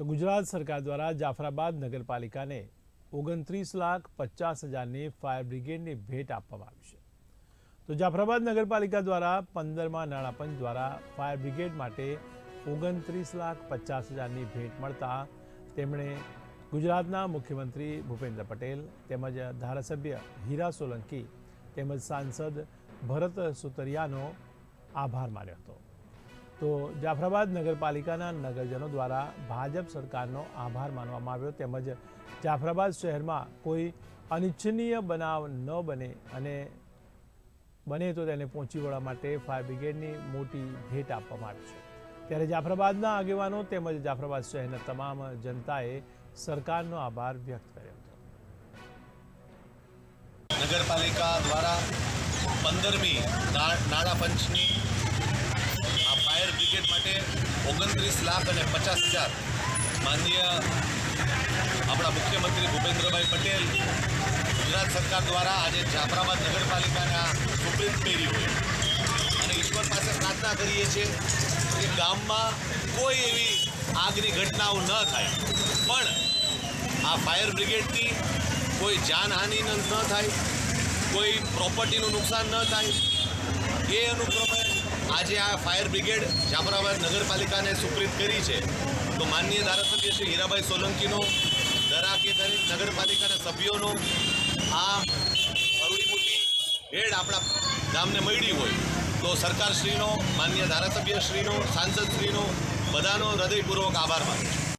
તો ગુજરાત સરકાર દ્વારા જાફરાબાદ નગરપાલિકાને ઓગણત્રીસ લાખ પચાસ હજારની ફાયર બ્રિગેડની ભેટ આપવામાં આવી છે. તો જાફરાબાદ નગરપાલિકા દ્વારા પંદરમાં નાણાપંચ દ્વારા ફાયર બ્રિગેડ માટે ઓગણત્રીસ લાખ પચાસ હજારની ભેટ મળતા તેમણે ગુજરાતના મુખ્યમંત્રી ભૂપેન્દ્ર પટેલ તેમજ ધારાસભ્ય હીરા સોલંકી તેમજ સાંસદ ભરત સુતરિયાનો આભાર માન્યો હતો. તો જાફરાબાદ નગરપાલિકાના નગરજનો દ્વારા ભાજપ સરકારનો આભાર માનવામાં આવ્યો તેમજ જાફરાબાદ શહેરમાં કોઈ અનિચ્છનીય બનાવ ન બને અને બને તો તેને પહોંચી વળવા માટે ફાયર બ્રિગેડની મોટી ભેટ આપવામાં આવી છે. ત્યારે જાફરાબાદના આગેવાનો તેમજ જાફરાબાદ શહેરના તમામ જનતાએ સરકારનો આભાર વ્યક્ત કર્યો હતો. નગરપાલિકા દ્વારા પંદરમી નાણાં પંચની ફાયર માટે ઓગણત્રીસ લાખ અને પચાસ હજાર. માનનીય આપણા મુખ્યમંત્રી ભૂપેન્દ્રભાઈ પટેલ ગુજરાત સરકાર દ્વારા આજે જાફરાબાદ નગરપાલિકાના સુપ્રીમ પેરી હોય અને ઈશ્વર પાસે પ્રાર્થના કરીએ છીએ કે ગામમાં કોઈ એવી આગની ઘટનાઓ ન થાય. પણ આ ફાયર બ્રિગેડથી કોઈ જાનહાનિ ન થાય, કોઈ પ્રોપર્ટીનું નુકસાન ન થાય, એ અનુક્રમે આજે આ ફાયર બ્રિગેડ જાફરાબાદ નગરપાલિકાને સુપ્રીત કરી છે. તો માનનીય ધારાસભ્ય શ્રી હીરાભાઈ સોલંકીનો, દરાકે દરેક નગરપાલિકાના સભ્યોનો આ મોટી ભેડ આપણા ગામને મળી હોય. તો સરકારશ્રીનો માન્ય ધારાસભ્યશ્રીનો, સાંસદશ્રીનો બધાનો હૃદયપૂર્વક આભાર માનું છું.